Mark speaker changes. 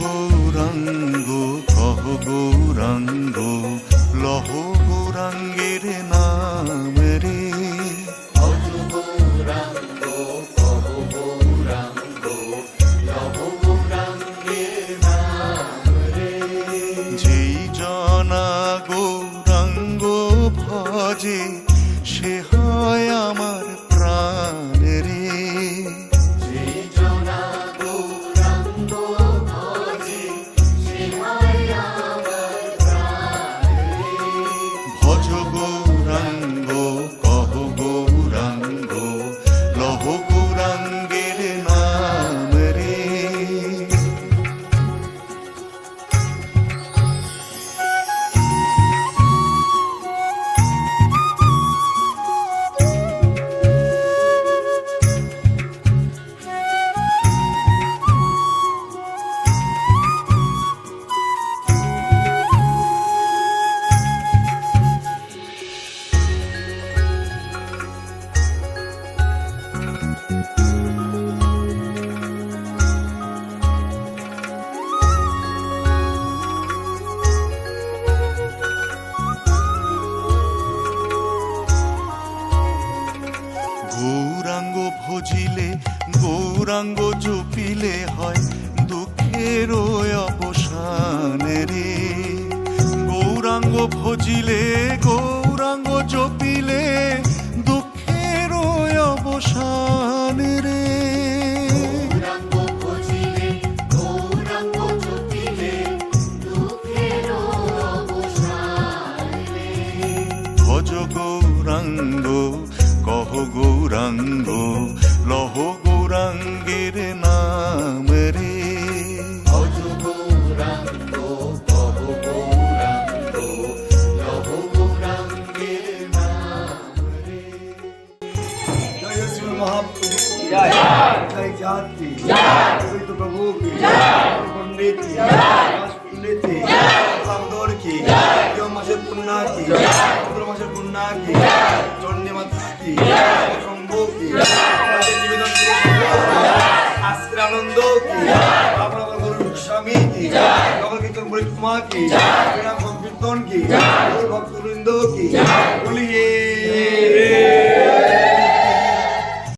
Speaker 1: গৌরাঙ্গ কহ গৌরাঙ্গ লহ গৌরাঙ্গের নাম রে। যেই জনা গৌরাঙ্গ ভজে গৌরাঙ্গ ভজিলে গৌরাঙ্গ জপিলে হয় দুঃখের অবসান রে গৌরাঙ্গ ভজিলে গৌরাঙ্গ জপিলে দুঃখের অবসান রে। ভজ গৌরাঙ্গ কহ গৌরাঙ্গ লহ গৌরাঙ্গের নাম রে
Speaker 2: ভজ গৌরাঙ্গ কহ গৌরাঙ্গ লহ গৌরাঙ্গের নাম রে।
Speaker 3: जय श्री महाप्रभु की जय जय जात की जय पवित्र प्रभु की जय पंडित की राज पंडित की বাবুদোরকি প্রিয় মাসের পুণ্যাকি শুক্র মাসের পুণ্যাকি চণ্ডী মাতা কি শম্ভু কি জীবন আজকের আনন্দ কি আপনার গরুর স্বামী কি সকল কীর্তন পরিক্রমা কি বিনা সংকীর্তন কি ভক্তবৃন্দ কি বলিয়ে